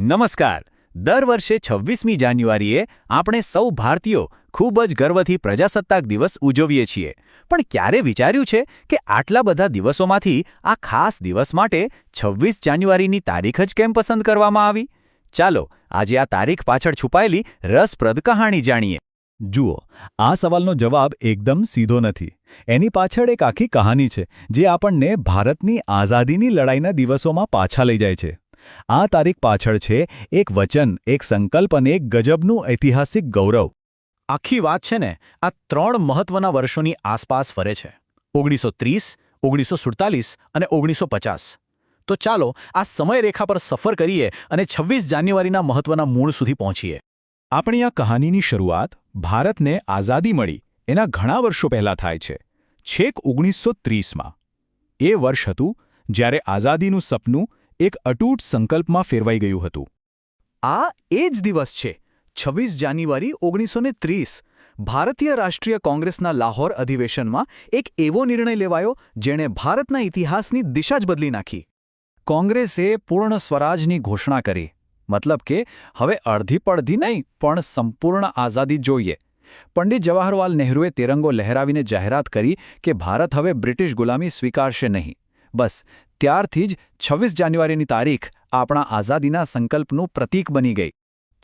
નમસ્કાર. દર વર્ષે છવ્વીસમી જાન્યુઆરીએ આપણે સૌ ભારતીયો ખૂબ જ ગર્વથી પ્રજાસત્તાક દિવસ ઉજવીએ છીએ. પણ ક્યારે વિચાર્યું છે કે આટલા બધા દિવસોમાંથી આ ખાસ દિવસ માટે છવ્વીસ જાન્યુઆરીની તારીખ જ કેમ પસંદ કરવામાં આવી? ચાલો, આજે આ તારીખ પાછળ છુપાયેલી રસપ્રદ કહાણી જાણીએ. જુઓ, આ સવાલનો જવાબ એકદમ સીધો નથી. એની પાછળ એક આખી કહાની છે, જે આપણને ભારતની આઝાદીની લડાઈના દિવસોમાં પાછા લઈ જાય છે. આ તારીખ પાછળ છે એક વચન, એક સંકલ્પ અને એક ગજબનું ઐતિહાસિક ગૌરવ. આખી વાત છે ને, આ ત્રણ મહત્વના વર્ષોની આસપાસ ફરે છે. ઓગણીસો ત્રીસ, ઓગણીસો સુડતાલીસ અને ઓગણીસો પચાસ. તો ચાલો, આ સમયરેખા પર સફર કરીએ અને છવ્વીસ જાન્યુઆરીના મહત્વના મૂળ સુધી પહોંચીએ. આપણી આ કહાનીની શરૂઆત ભારતને આઝાદી મળી, એના ઘણા વર્ષો પહેલાં થાય છે. છેક ઓગણીસો ત્રીસમાં. એ વર્ષ હતું જ્યારે આઝાદીનું સપનું એક અટૂટ સંકલ્પમાં ફેરવાઈ ગયું હતું. આ એ જ દિવસ છે, છવ્વીસ જાન્યુઆરી ઓગણીસો ત્રીસ, ભારતીય રાષ્ટ્રીય કોંગ્રેસના લાહોર અધિવેશનમાં એક એવો નિર્ણય લેવાયો જેણે ભારતના ઇતિહાસની દિશા જ બદલી નાખી. કોંગ્રેસે પૂર્ણ સ્વરાજની ઘોષણા કરી, મતલબ કે હવે અડધી પડધી નહીં, પણ સંપૂર્ણ આઝાદી જોઈએ. પંડિત જવાહરલાલ નહેરુએ તિરંગો લહેરાવીને જાહેરાત કરી કે ભારત હવે બ્રિટિશ ગુલામી સ્વીકારશે નહીં. બસ ત્યારથી જ છવ્વીસ જાન્યુઆરીની તારીખ આપણા આઝાદીના સંકલ્પનું પ્રતીક બની ગઈ.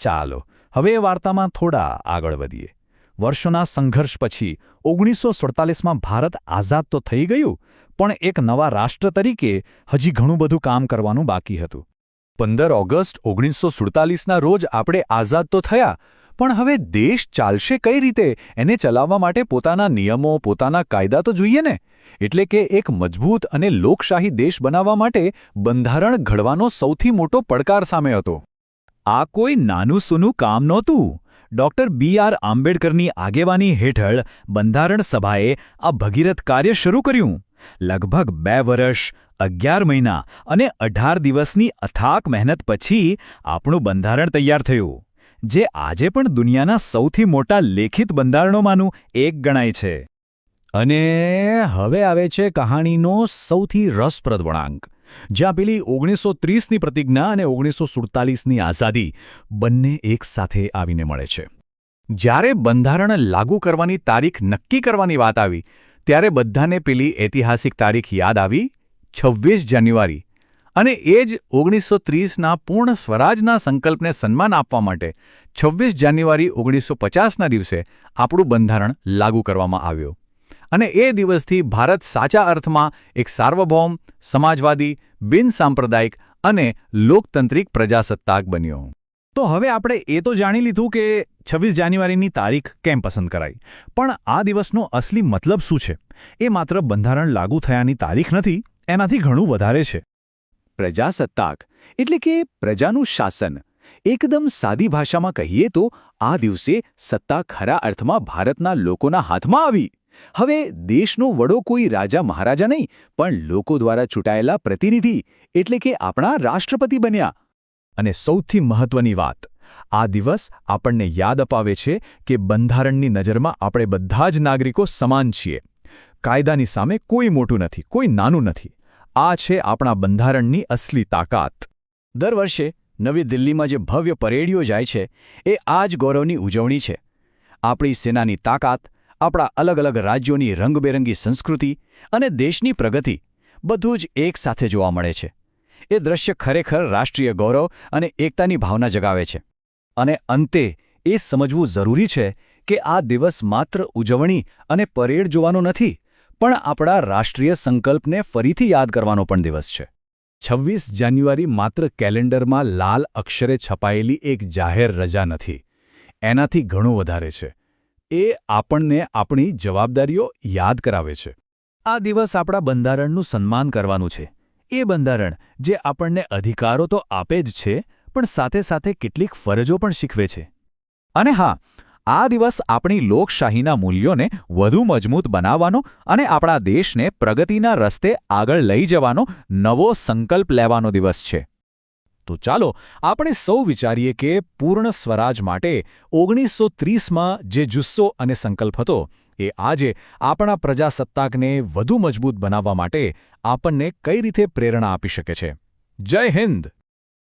ચાલો, હવે એ વાર્તામાં થોડા આગળ વધીએ. વર્ષોના સંઘર્ષ પછી ઓગણીસો સુડતાલીસમાં ભારત આઝાદ તો થઈ ગયું, પણ એક નવા રાષ્ટ્ર તરીકે હજી ઘણું બધું કામ કરવાનું બાકી હતું. પંદર ઓગસ્ટ ઓગણીસો સુડતાલીસના રોજ આપણે આઝાદ તો થયા પણ હવે દેશ ચાલશે કઈ રીતે? એને ચલાવવા માટે પોતાના નિયમો, પોતાના કાયદા તો જોઈએ ને. એટલે કે એક મજબૂત અને લોકશાહી દેશ બનાવવા માટે બંધારણ ઘડવાનો સૌથી મોટો પડકાર સામે હતો. આ કોઈ નાનું સૂનું કામ નહોતું. ડોક્ટર બી આર આંબેડકરની આગેવાની હેઠળ બંધારણ સભાએ આ ભગીરથ કાર્ય શરૂ કર્યું. લગભગ બે વર્ષ, અગિયાર મહિના અને અઢાર દિવસની અથાક મહેનત પછી આપણું બંધારણ તૈયાર થયું. જે આજે પણ દુનિયાના સૌથી મોટા લેખિત બંધારણોમાંનું એક ગણાય છે. અને હવે આવે છે કહાણીનો સૌથી રસપ્રદ વળાંક, જ્યાં પેલી ઓગણીસો ત્રીસની પ્રતિજ્ઞા અને ઓગણીસો સુડતાલીસની આઝાદી બંને એક સાથે આવીને મળે છે. જ્યારે બંધારણ લાગુ કરવાની તારીખ નક્કી કરવાની વાત આવી, ત્યારે બધાને પેલી ઐતિહાસિક તારીખ યાદ આવી, છવ્વીસ જાન્યુઆરી અને એ જ ઓગણીસો ત્રીસના પૂર્ણ સ્વરાજના સંકલ્પને સન્માન આપવા માટે છવ્વીસ જાન્યુઆરી ઓગણીસો પચાસના દિવસે આપણું બંધારણ લાગુ કરવામાં આવ્યું. અને એ દિવસથી ભારત સાચા અર્થમાં એક સાર્વભૌમ, સમાજવાદી બિનસાંપ્રદાયિક અને લોકતંત્રિક પ્રજાસત્તાક બન્યો. તો હવે આપણે એ તો જાણી લીધું કે છવ્વીસ જાન્યુઆરીની તારીખ કેમ પસંદ કરાઈ. પણ આ દિવસનો અસલી મતલબ શું છે? એ માત્ર બંધારણ લાગુ થયાની તારીખ નથી, એનાથી ઘણું વધારે છે. પ્રજાસત્તાક, એટલે કે પ્રજાનું શાસન. એકદમ સાદી ભાષામાં કહીએ તો, આ દિવસે સત્તા ખરા અર્થમાં ભારતના લોકોના હાથમાં આવી. હવે દેશનો વડો કોઈ રાજા મહારાજા નહીં, પણ લોકો દ્વારા ચૂંટાયેલા પ્રતિનિધિ, એટલે કે આપણા રાષ્ટ્રપતિ બન્યા. અને સૌથી મહત્વની વાત, આ દિવસ આપણને યાદ અપાવે છે કે બંધારણની નજરમાં આપણે બધા જ નાગરિકો સમાન છીએ. કાયદાની સામે કોઈ મોટું નથી, કોઈ નાનું નથી. આ છે આપણા બંધારણની અસલી તાકાત. દર વર્ષે નવી દિલ્હીમાં જે ભવ્ય પરેડીઓ જાય છે, એ આ જ ગૌરવની ઉજવણી છે. આપણી સેનાની તાકાત, આપણા અલગ અલગ રાજ્યોની રંગબેરંગી સંસ્કૃતિ અને દેશની પ્રગતિ બધું જ એક સાથે જોવા મળે છે. એ દ્રશ્ય ખરેખર રાષ્ટ્રીય ગૌરવ અને એકતાની ભાવના જગાવે છે. અને અંતે, એ સમજવું જરૂરી છે કે આ દિવસ માત્ર ઉજવણી અને પરેડ જોવાનો નથી પણ આપણા રાષ્ટ્રીય સંકલ્પને ફરીથી યાદ કરવાનો પણ દિવસ છે. છવ્વીસ જાન્યુઆરી માત્ર કેલેન્ડરમાં લાલ અક્ષરે છપાયેલી એક જાહેર રજા નથી. એનાથી ઘણું વધારે છે. એ આપણને આપણી જવાબદારીઓ યાદ કરાવે છે. આ દિવસ આપણા બંધારણનું સન્માન કરવાનું છે. એ બંધારણ જે આપણને અધિકારો તો આપે જ છે, પણ સાથે સાથે કેટલીક ફરજો પણ શીખવે છે. અને હા આ દિવસ આપણી લોકશાહીના મૂલ્યોને વધુ મજબૂત બનાવવાનો અને આપણા દેશને પ્રગતિના રસ્તે આગળ લઈ જવાનો નવો સંકલ્પ લેવાનો દિવસ છે. તો ચાલો, આપણે સૌ વિચારીએ કે પૂર્ણ સ્વરાજ માટે ઓગણીસો ત્રીસમાં જે જુસ્સો અને સંકલ્પ હતો, એ આજે આપણા પ્રજાસત્તાકને વધુ મજબૂત બનાવવા માટે આપણને કઈ રીતે પ્રેરણા આપી શકે છે? જય હિન્દ!